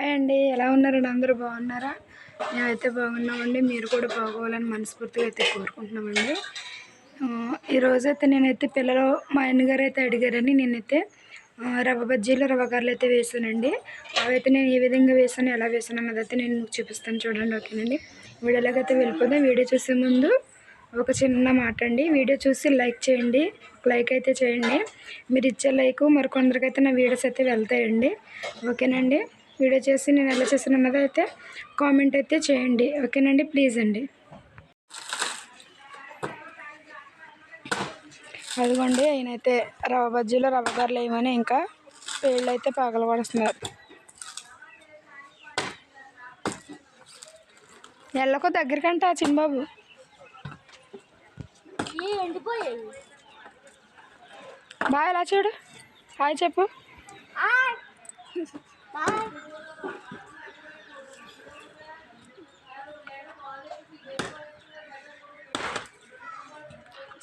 Hi అండి. ఎలా ఉన్నారండి? అందరూ బాగున్నారా? మేమైతే బాగున్నామండి. మీరు కూడా బాగోవాలని మనస్ఫూర్తిగా అయితే కోరుకుంటున్నామండి. ఈరోజైతే నేనైతే పిల్లలు మా అన్నగారు అయితే అడిగారని నేనైతే రవ్వ బజ్జీలు రవ్వ గారెలు అయితే వేసానండి. అవైతే నేను ఏ విధంగా వేసాను ఎలా వేసాను అన్నది అయితే నేను మీకు చూపిస్తాను చూడండి ఓకేనండి? వీడియోలోకి వెళ్ళిపోదాం వీడియో చూసే ముందు ఒక చిన్న మాట అండి. వీడియో చూసి లైక్ చేయండి. లైక్ అయితే చేయండి. మీరు ఇచ్చే లైక్ మరికొందరికైతే నా వీడియోస్ అయితే వెళ్తాయండి. ఓకేనండి? వీడియో చేసి నేను ఎలా చేసాను అన్నది అయితే కామెంట్ అయితే చేయండి. ఓకేనండి? ప్లీజ్ అండి. అదిగోండి ఆయనైతే రవ్వ బజ్జీలు రవ్వ గారెలు వేయమని ఇంకా పేళ్ళు అయితే పగలబడుతున్నారు ఎళ్ళకో దగ్గరికంట చిన్నబాబు. బాగా ఎలా చూడు? హాయ్ చెప్పు.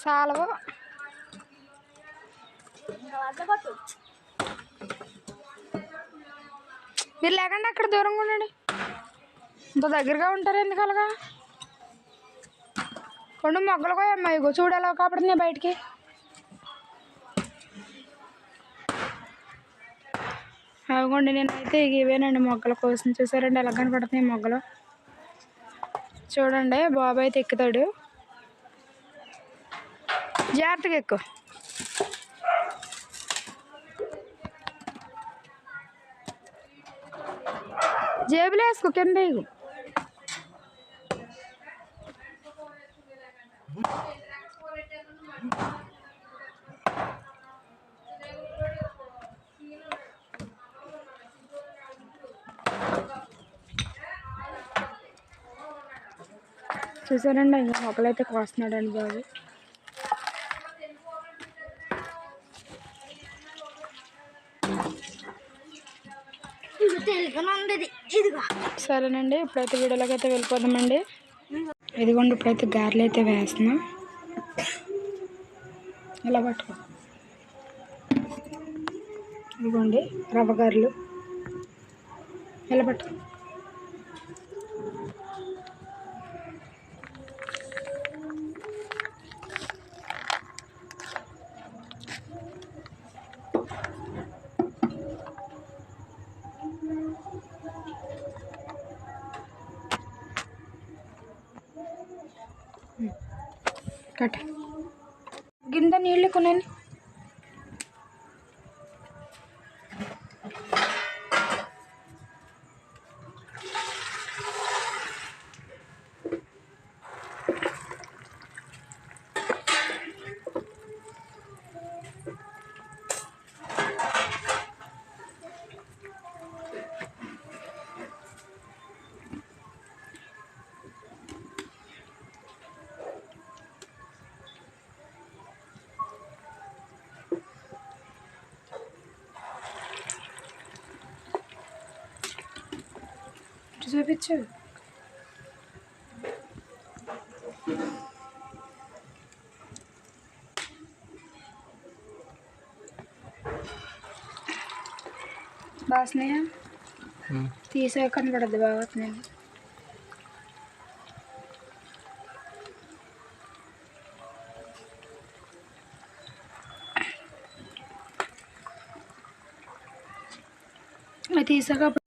చాలా మీరు లేకుండా అక్కడ దూరంగా ఉండండి. ఇంత దగ్గరగా ఉంటారు ఎందుకు అలాగా? రెండు మొగ్గలు కూడా ఇగో చూడు కాబట్టి బయటికి. అవిగోండి నేనైతే ఇవేనండి మొగ్గల కోసం. చూసారండి ఎలా కనపడుతున్నాయి మొగ్గలు? చూడండి బాబాయ్ అయితే ఎక్కుతాడు జాగ్రత్తగా ఎక్కువ జేబులో వేసుకో కింద వేయకు. చూసారండి ఇంకా అయితే కోస్తున్నాడండి బాబు. సరేనండి ఇప్పుడైతే వీడియోలోకి అయితే వెళ్ళిపోదామండి. ఇదిగోండి ఇప్పుడైతే గారెలు అయితే వేస్తున్నా. ఇలా పట్టుకో. ఇదిగోండి రవ్వ గారెలు. ఇలా పట్టుకో. కట్. గింత నీళ్ళు కొనండి. ఇటు చూపించు బాగున్నాయా తీసా కనపడద్దు బాగా వస్తున్నాయి అది తీసాక అప్పుడు చాలా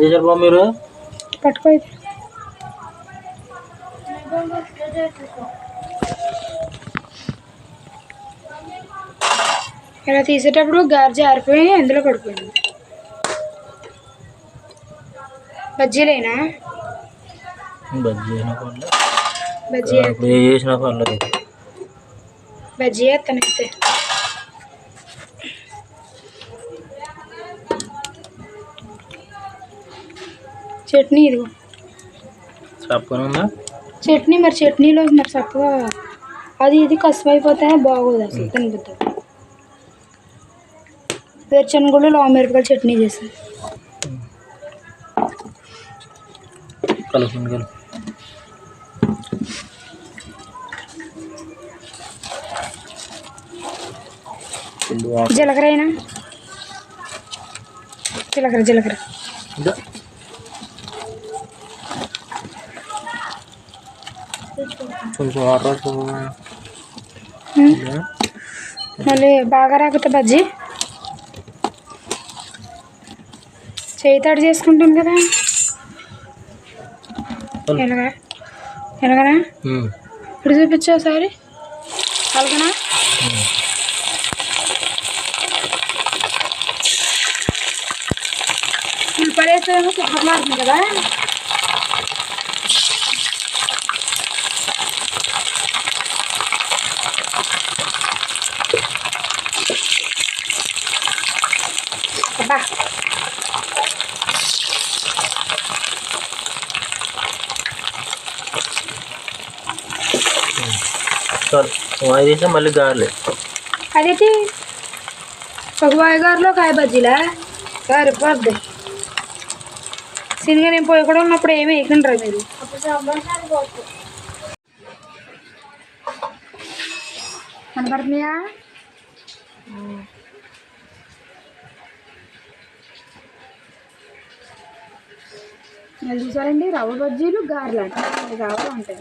చేశారు బాబు మీరు? పట్టుకో. ఇలా తీసేటప్పుడు గారి జారిపోయి అందులో పడిపోయింది. బజ్జీలేనా? బజ్జీ బజ్జీ చేసినా పర్లేదు బజ్జీ వేస్తానైతే చట్నీ ఇదిగో. చట్నీ మరి చట్నీలో మరి చక్కగా అది ఇది కసుపు అయిపోతే బాగోదు అసలు తినబుద్ది వేరుశనగలు లావు మిరపకాయలు చట్నీ చేసాను కలుపుకుని కలుపు. పిండి వాటర్ జీలకర్ర అయినా? జీలకర్ర జీలకర్ర ఇంకా కొంచెం వాటర్ వేసుకో. ఉమ్. ఇంకా మళ్ళీ బాగా రాకపోతే బజ్జీ? చేయి తడి చేసుకుంటాను కదా. ఎలాగా? ఎలాగనా. ఇప్పుడు చూపించు ఒకసారి. అలాగనా ఉల్లిపాయలు కుక్కర్లాడుతుంది కదా. చాలు వాయి మళ్ళీ గారెలు. అదేంటి? ఒక వాయిగారులో కాయ బజ్జీలా? సరిపోద్ది సినిగా నేను పోయి కూడా ఉన్నప్పుడు ఏమి వేయకుండా మీరు. అప్పుడు కనపడుతున్నాయా చూసారండి రవ్వ బజ్జీలు గారెలు అంటే. అది ఉంటాయి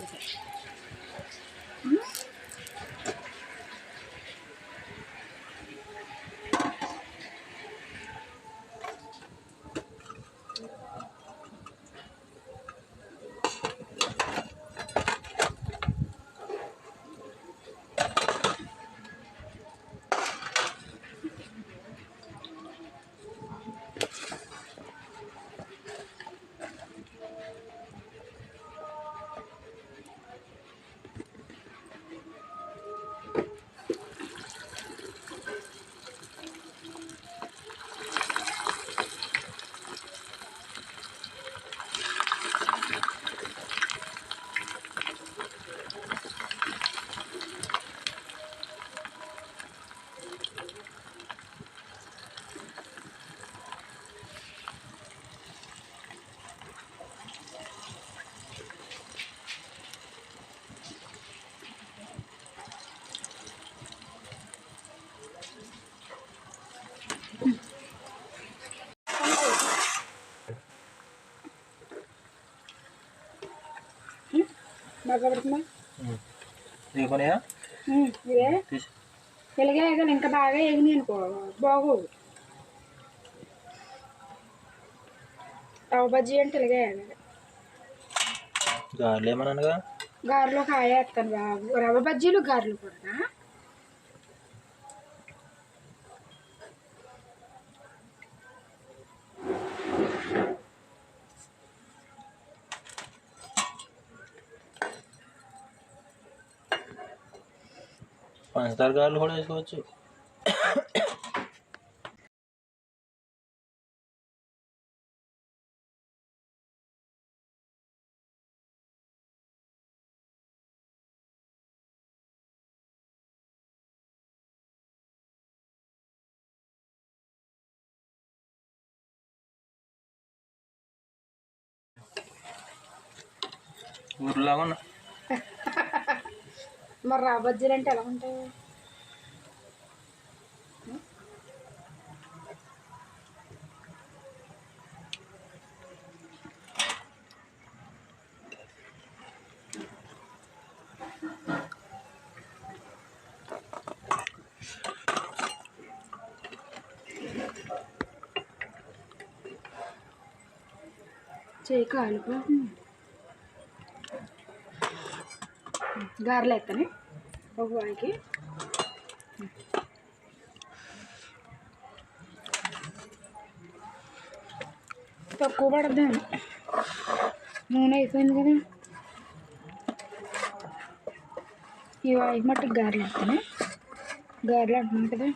బాగా ఇదే. ఇలాగే వేగాలి ఇంకా బాగా వేగినాయి అనుకో బాగోదు రవ్వ బజ్జీ అంటే ఇలాగే వేగాలి గారెలు ఏమన్నానుగా? గారెలో కాయ వేస్తాను బాబు. రవ్వ బజ్జీలు గారెలు కూడా. પાંચ હજાર ગાલ હોડે સોચો ગુરુ લાવો ને మరి రవ్వ బజ్జీలు అంటే ఎలా ఉంటాయి? చేయి కాలిపోతుంది. గారెలు ఎత్తనే ఒక తక్కువ పడద్దండి నూనె అయిపోయింది కదా. ఇవి మట్టుకు గారెలు ఎత్తాను గారెలు అంటున్నాను కదా.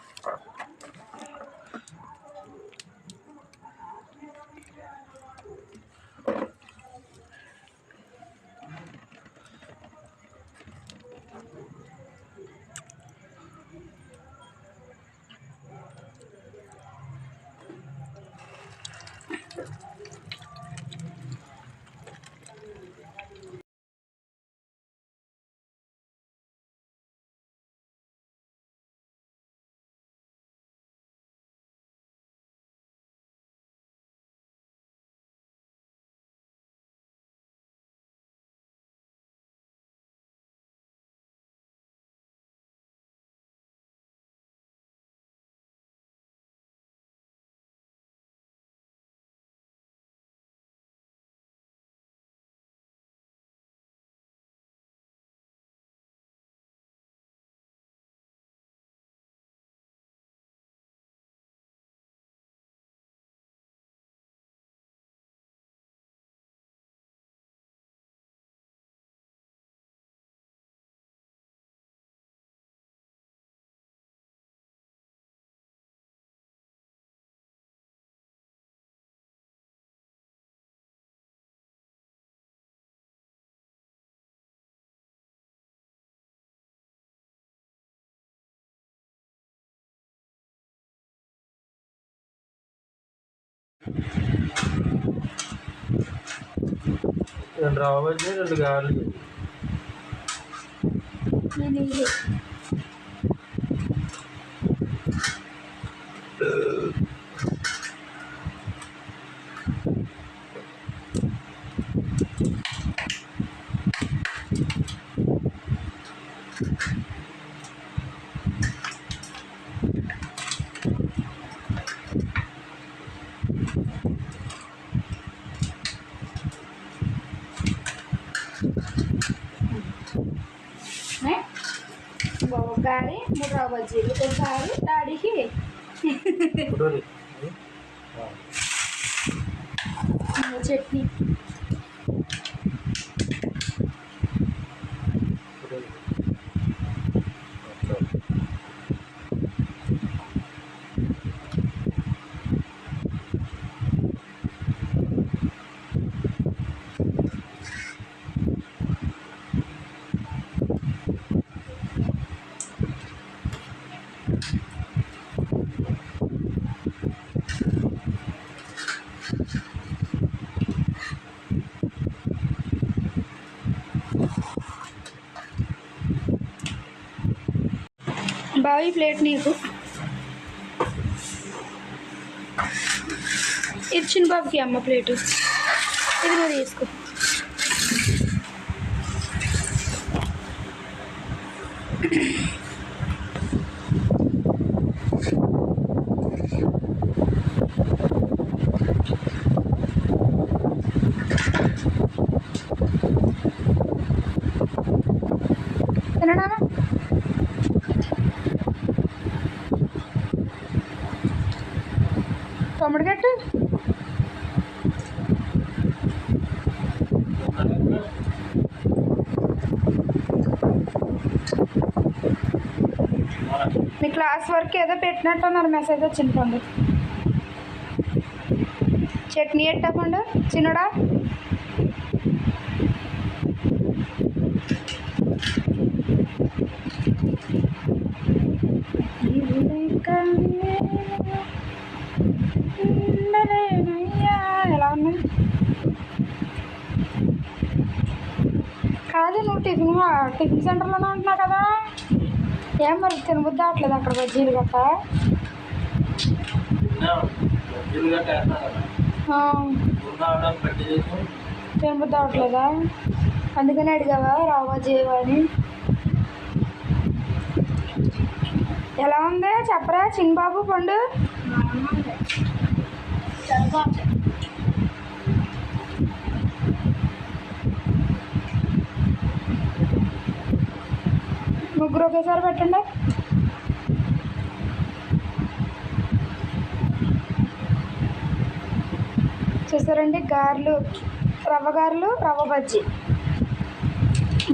రెండు రావచ్చు రెండు గారెలు నేను ఇది గారి మూడు రవ్వ బజ్జీలు ఒక గారి డాడీకి చట్నీ బావి ప్లేట్ నీకు ఇచ్చిన బాబుకి అమ్మ ప్లేటు ఇది నువ్వు తీసుకో తమ్ముడు గట్టు. మీ క్లాస్ వర్క్ ఏదో పెట్టినట్టు అన్నారు మెసేజ్ వచ్చింది పండు చట్నీ ఎట్టా చిన్నడా ఎలా ఉన్నాయి కాదు నువ్వు టిఫిన్ టిఫిన్ సెంటర్లోనే ఉంటున్నా కదా. ఏం మరి తినబుద్ధి అవట్లేదు అక్కడ బజ్జీలు గట్ట ఆ, పెట్టి తినబుద్ధి అవట్లేదా అందుకని అడిగావా రావా చేయవా అని. ఎలా ఉంది? చెప్పరా చిన్నబాబు పండు? ముగ్గురు ఒకేసారి పెట్టండి. చూసారండి గారెలు రవ్వ గారెలు రవ్వ బజ్జి.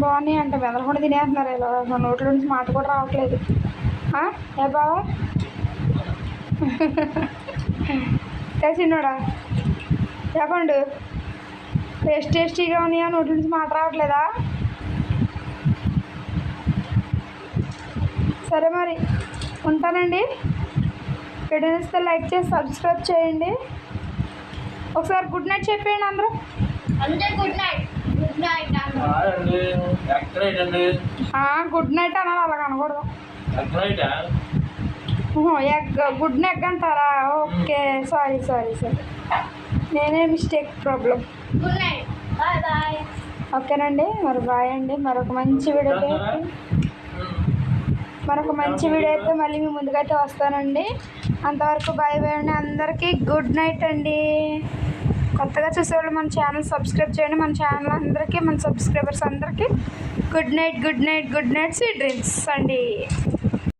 బాగున్నాయి అంట వెదలకుండా తినేస్తున్నారు. ఇలా నోట్ల నుంచి మాట కూడా రావట్లేదు. ఏ బావా? ఏ చిన్నోడా? చెప్పండు టేస్ట్ టేస్టీగా ఉన్నాయా? నోట్ల నుంచి మాట రావట్లేదా? సరే మరి ఉంటానండి. వీడియో నచ్చితే లైక్ చేసి సబ్స్క్రైబ్ చేయండి. ఒకసారి గుడ్ నైట్ చెప్పేయండి అందరూ. Good night. Good night good night అనాలి అలాగ అనకూడదు ఎగ్ గుడ్ నెక్ అంటారా? Okay sorry sorry sorry. నేనే mistake problem. Good night. Bye bye. ఓకేనండి మరి బాయ్ అండి. మరొక మంచి వీడియోతో మరొక మంచి వీడియో అయితే మళ్ళీ మీ ముందుకైతే వస్తానండి. అంతవరకు బాయ్ బాయ్ అండి. అందరికీ గుడ్ నైట్ అండి. కొత్తగా చూసేవాళ్ళు మన ఛానల్ సబ్స్క్రైబ్ చేయండి. మన ఛానల్ అందరికీ మన సబ్స్క్రైబర్స్ అందరికీ good night good night good night sweet dreams అండి.